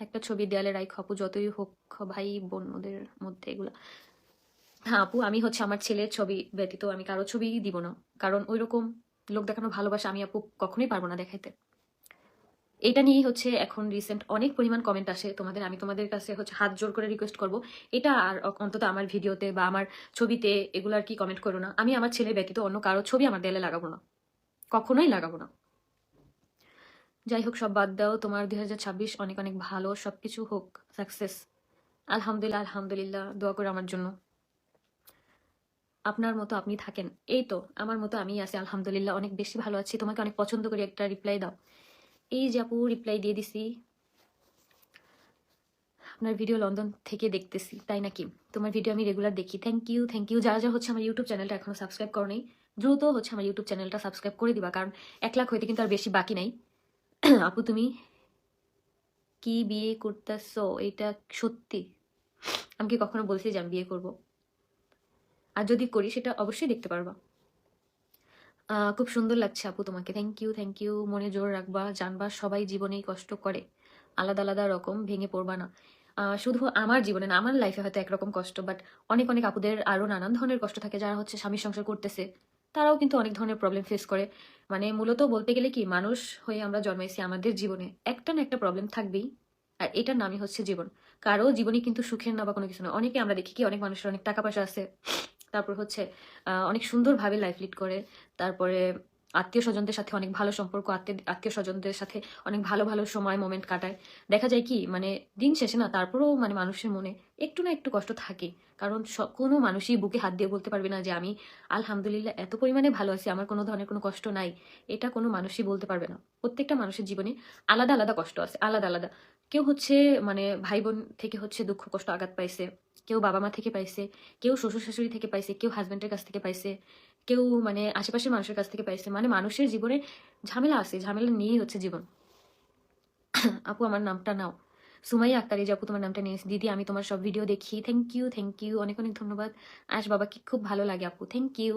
একটা ছবি দেয়ালে রাই আপু, যতই হোক ভাই বোন ওদের মধ্যে এগুলা। হ্যাঁ আপু, আমি হচ্ছে আমার ছেলের ছবি ব্যতীত আমি কারও ছবি দিব না। কারণ ওই রকম লোক দেখানো ভালোবাসা আমি আপু কখনোই পারব না দেখাইতে। এটা নিয়েই হচ্ছে এখন রিসেন্ট অনেক পরিমাণ কমেন্ট আসে। তোমাদের, আমি তোমাদের কাছে হচ্ছে হাত জোর করে রিকোয়েস্ট করব। এটা আর অন্তত আমার ভিডিওতে বা আমার ছবিতে এগুলো আর কি কমেন্ট করো না। আমি আমার ছেলে ব্যতীত অন্য কারও ছবি আমার দেয়ালে লাগাবো না। কখনোই লাগাবো না। যাই হোক সব বাদ দাও। তোমার দুই হাজার ছাব্বিশ অনেক অনেক ভালো। সব কিছু হোক সাকসেস আলহামদুলিল্লাহ আলহামদুলিল্লাহ। দোয়া করে আমার জন্য। আপনার মতো আপনি থাকেন। এই তো, আমার মতো আমি আছি, আলহামদুলিল্লাহ। অনেক বেশি ভালো আছি। তোমাকে অনেক পছন্দ করি। একটা রিপ্লাই দাও। এই যে আপু রিপ্লাই দিয়ে দিছি। আপনার ভিডিও লন্ডন থেকে দেখতেছি, তাই নাকি? তোমার ভিডিও আমি রেগুলার দেখি। থ্যাংক ইউ থ্যাংক ইউ যারা যা হচ্ছে আমার ইউটিউব চ্যানেলটা এখনও সাবস্ক্রাইব করো দ্রুত হচ্ছে আমার ইউটিউব চ্যানেলটা সাবস্ক্রাইব করে দিবা। কারণ এক লাখ হইতে কিন্তু আর বেশি বাকি নাই। আপু, তুমি কি বিয়ে করতেছো? এটা সত্যি? আমি কি কখনো বলছি যে আমি বিয়ে করব? আর যদি করি, সেটা অবশ্যই দেখতে পারবা। খুব সুন্দর লাগছে আপু তোমাকে। থ্যাংক ইউ থ্যাংক ইউ মনে জোর রাখবা, জানবা, সবাই জীবনেই কষ্ট করে। আলাদা আলাদা রকম ভেঙে পড়বা না। শুধু আমার জীবনে না, আমার লাইফে হয়তো একরকম কষ্ট বাট অনেক অনেক আপুদের আরও নানান ধরনের কষ্ট থাকে, যারা হচ্ছে স্বামী সংসার করতেছে। তারাও কিন্তু অনেক ধরনের প্রবলেম ফেস করে। মানে মূলত বলতে গেলে কি, মানুষ হয়ে আমরা জন্মাইছি আমাদের জীবনে, একটা না একটা প্রবলেম থাকবেই। আর এটার নামই হচ্ছে জীবন। কারও জীবনে কিন্তু সুখের না বা কোনো কিছু না। অনেকে আমরা দেখি কি, অনেক মানুষের অনেক টাকা পয়সা আছে, তারপর হচ্ছে অনেক সুন্দরভাবে লাইফ লিড করে, তারপরে আত্মীয় স্বজনদের সাথে অনেক ভালো সম্পর্ক, আত্মীয় স্বজনদের সাথে অনেক ভালো ভালো সময় মোমেন্ট কাটায়। দেখা যায় কি মানে দিন শেষে না, তারপরেও মানে মানুষের মনে একটু না একটু কষ্ট থাকে। কারণ কোনো মানুষই বুকে হাত দিয়ে বলতে পারবে না যে আমি আলহামদুলিল্লাহ এত পরিমাণে ভালো আছি, আমার কোনো ধরনের কোনো কষ্ট নাই। এটা কোনো মানুষই বলতে পারবে না। প্রত্যেকটা মানুষের জীবনে আলাদা আলাদা কষ্ট আছে, আলাদা আলাদা। কেউ হচ্ছে মানে ভাই বোন থেকে হচ্ছে দুঃখ, কষ্ট আঘাত পাইছে, কেউ বাবা মা থেকে পাইছে, কেউ শ্বশুর শাশুড়ি থেকে পাইছে, কেউ হাজব্যান্ডের কাছ থেকে পাইছে। কেউ মানে আশেপাশের মানুষের কাছ থেকে পাইছে। মানে মানুষের জীবনে ঝামেলা আছে, ঝামেলা নিয়েই হচ্ছে জীবন। আপু, আমার নামটা নাও। সুমাই আক্তার যে আপু, তোমার নামটা নিয়েছি দিদি, আমি তোমার সব ভিডিও দেখি। থ্যাংক ইউ থ্যাংক ইউ অনেক অনেক ধন্যবাদ। আশ বাবাকে খুব ভালো লাগে আপু। থ্যাংক ইউ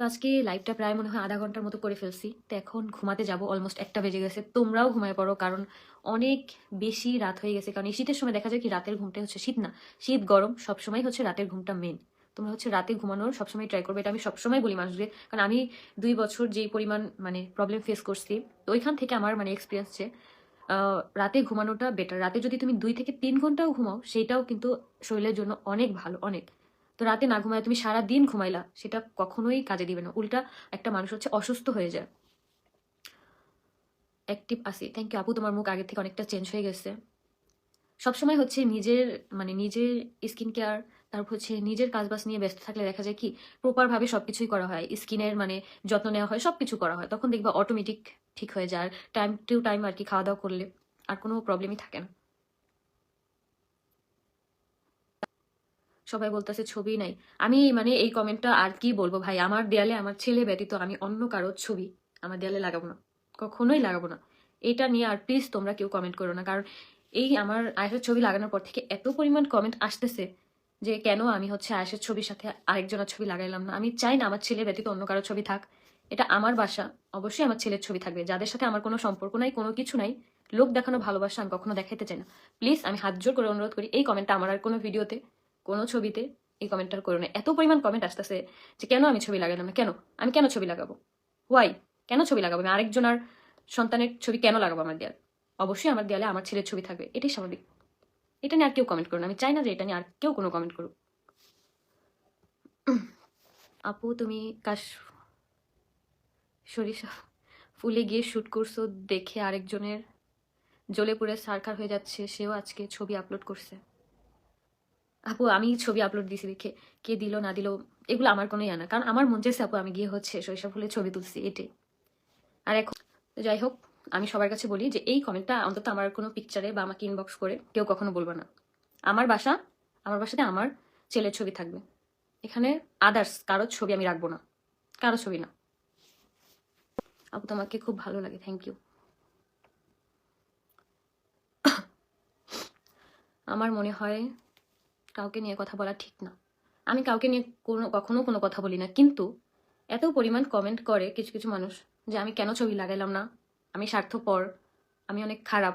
তো আজকে লাইভটা প্রায় মনে হয় আধা ঘণ্টার মতো করে ফেলছি। তো এখন ঘুমাতে যাব। অলমোস্ট একটা বেজে গেছে। তোমরাও ঘুমায় পড়ো, কারণ অনেক বেশি রাত হয়ে গেছে। কারণ এই শীতের সময় দেখা যায় কি, রাতের ঘুমটা হচ্ছে শীত না। শীত গরম সবসময় হচ্ছে রাতের ঘুমটা মেন তোমরা হচ্ছে রাতে ঘুমানোর সবসময় ট্রাই করবে, এটা আমি সবসময় বলি মানুষদের। কারণ আমি দুই বছর যেই পরিমাণ মানে প্রবলেম ফেস করছি, তো ওইখান থেকে আমার মানে এক্সপিরিয়েন্স যে রাতে ঘুমানোটা বেটার রাতে যদি তুমি দুই থেকে তিন ঘন্টাও ঘুমাও সেটাও কিন্তু শরীরের জন্য অনেক ভালো, অনেক। তো রাতে না ঘুমায়, তুমি সারা দিন ঘুমাইলা, সেটা কখনোই কাজে দিবে না। উল্টা একটা মানুষ হচ্ছে অসুস্থ হয়ে যায়। অ্যাক্টিভ আসি থ্যাংক ইউ আপু, তোমার মুখ আগের থেকে অনেকটা চেঞ্জ হয়ে গেছে। সবসময় হচ্ছে নিজের মানে নিজের স্কিন কেয়ার তারপর হচ্ছে নিজের কাজবাজ নিয়ে ব্যস্ত থাকলে দেখা যায় কি প্রপারভাবে সবকিছুই করা হয়। স্কিনের মানে যত্ন নেওয়া হয়, সবকিছু করা হয়। তখন দেখবা অটোমেটিক ঠিক হয়ে যায়। আর টাইম টু টাইম আর কি খাওয়া দাওয়া করলে আর কোনো প্রবলেমই থাকে না। সবাই বলতেছে ছবি নাই। আমি মানে এই কমেন্টটা আর কি বলব ভাই? আমার দেয়ালে আমার ছেলে ব্যতীত আমি অন্য কারোর ছবি আমার দেয়ালে লাগাবো না। কখনোই লাগাবো না। এটা নিয়ে আর প্লিজ তোমরা কেউ কমেন্ট করো না। কারণ এই আমার আয়েসের ছবি লাগানোর পর থেকে এত পরিমাণ কমেন্ট আসতেছে। যে কেন আমি হচ্ছে আয়েসের ছবির সাথে আরেকজনের ছবি লাগাইলাম না? আমি চাই না আমার ছেলে ব্যতীত অন্য কারও ছবি থাক। এটা আমার বাসা, অবশ্যই আমার ছেলের ছবি থাকবে। যাদের সাথে আমার কোনো সম্পর্ক নাই, কোনো কিছু নাই, লোক দেখানো ভালোবাসা আমি কখনো দেখাইতে চাই না। প্লিজ, আমি হাত জোর করে অনুরোধ করি, এই কমেন্টটা আমার আর কোনো ভিডিওতে, কোনো ছবিতে, এই কমেন্টটা করো না। এত পরিমাণ কমেন্ট আসতেছে যে কেন আমি ছবি লাগালাম না? কেন? আমি কেন ছবি লাগাবো? ওয়াই কেন ছবি লাগাবো? আমি আরেকজনের সন্তানের ছবি কেন লাগাবো আমার দেয়াল? অবশ্যই আমার দেয়ালে আমার ছেলের ছবি থাকবে। এটাই স্বাভাবিক। এটা নিয়ে আর কেউ কমেন্ট করুন। আমি চাই না যে এটা নিয়ে আর কেউ কোনো কমেন্ট করুক। আপু, তুমি কাশ সরিষা ফুলে গিয়ে শ্যুট করছ দেখে আরেকজনের জ্বলে পুড়ে সারখার হয়ে যাচ্ছে, সেও আজকে ছবি আপলোড করছে। আপু, আমি ছবি আপলোড দিয়েছি দেখে। কে দিল, না দিল, এগুলো আমার কোনো ইয়া না। কারণ আমার মন চেয়েছে আপু, আমি গিয়ে হচ্ছে সরিষা ফুলের ছবি তুলছি, এটাই। আর এখন যাই হোক আমি সবার কাছে বলি যে এই কমেন্টটা অন্তত আমার কোনো পিকচারে বা আমাকে ইনবক্স করে কেউ কখনো বলব না। আমার বাসা, আমার বাসাতে আমার ছেলের ছবি থাকবে। এখানে আদার্স কারোর ছবি আমি রাখব না। কারও ছবি না। আপু, তোমাকে খুব ভালো লাগে থ্যাংক ইউ আমার মনে হয় কাউকে নিয়ে কথা বলা ঠিক না। আমি কাউকে নিয়ে কোনো, কখনো কোনো কথা বলি না, কিন্তু এত পরিমাণ কমেন্ট করে কিছু কিছু মানুষ যে আমি কেন ছবি লাগাইলাম না? আমি স্বার্থপর, আমি অনেক খারাপ।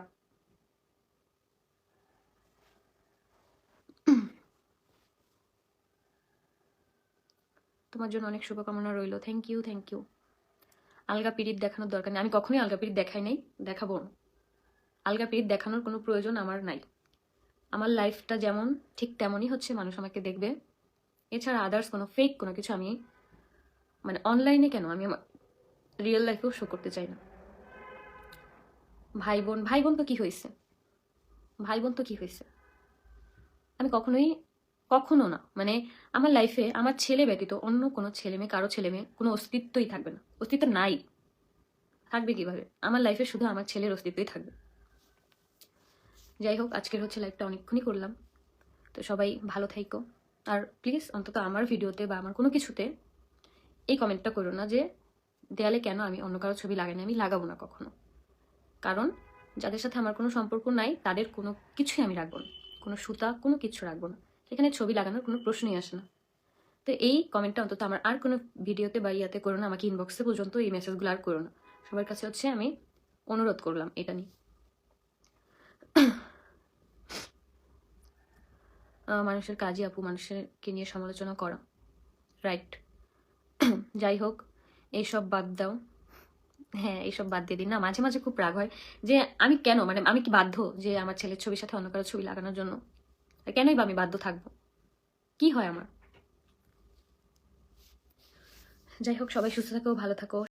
তোমার জন্য অনেক শুভকামনা রইল। থ্যাংক ইউ থ্যাংক ইউ আলগা পিরিত দেখানোর দরকার নেই। আমি কখনোই আলগা পিরিত দেখাই নাই, দেখাবো। আলগা পিরিত দেখানোর কোনো প্রয়োজন আমার নাই। আমার লাইফটা যেমন, ঠিক তেমনই হচ্ছে, মানুষ আমাকে দেখবে। এছাড়া আদার্স কোনো ফেক কোনো কিছু আমি মানে অনলাইনে কেন? আমি আমার রিয়েল লাইফেও শো করতে চাই না। ভাই বোন ভাই বোন তো কি হয়েছে? ভাই বোন তো কি হয়েছে? আমি কখনোই, কখনো না। মানে আমার লাইফে আমার ছেলে ব্যতীত অন্য কোনো ছেলে মেয়ে, কারও ছেলে মেয়ে কোনো অস্তিত্বই থাকবে না। অস্তিত্ব নাই। থাকবে কীভাবে? আমার লাইফে শুধু আমার ছেলের অস্তিত্বই থাকবে। যাই হোক, আজকের হচ্ছে লাইফটা অনেকক্ষণই করলাম। তো সবাই ভালো থাইকো আর প্লিজ অন্তত আমার ভিডিওতে বা আমার কোনো কিছুতে এই কমেন্টটা করো না যে, দেয়ালে কেন আমি অন্য কারও ছবি লাগাই না আমি লাগাবো না কখনো। কারণ যাদের সাথে আমার কোনো সম্পর্ক নাই, তাদের কোনো কিছুই আমি রাখব না। কোনো সুতা, কোনো কিছু রাখব না। সেখানে ছবি লাগানোর কোনো প্রশ্নই আসে না। তো এই কমেন্টটা অন্তত আমার আর কোনো ভিডিওতে বা ইয়াতে করো না, আমাকে ইনবক্সে পর্যন্ত এই মেসেজগুলো আর করো না। সবার কাছে হচ্ছে আমি অনুরোধ করলাম এটা নিয়ে। মানুষের কাজে আপু, মানুষেরকে নিয়ে সমালোচনা করা। রাইট যাই হোক, এইসব বাদ দাও। হ্যাঁ এইসব বাদ দিয়ে দিন। না, মাঝে মাঝে খুব রাগ হয় যে আমি কেন? মানে আমি কি বাধ্য যে আমার ছেলের ছবির সাথে অন্য কারও ছবি লাগানোর জন্য? কেনই বা আমি বাধ্য থাকব? কি হয় আমার? যাই হোক, সবাই সুস্থ থাকো, ভালো থাকো।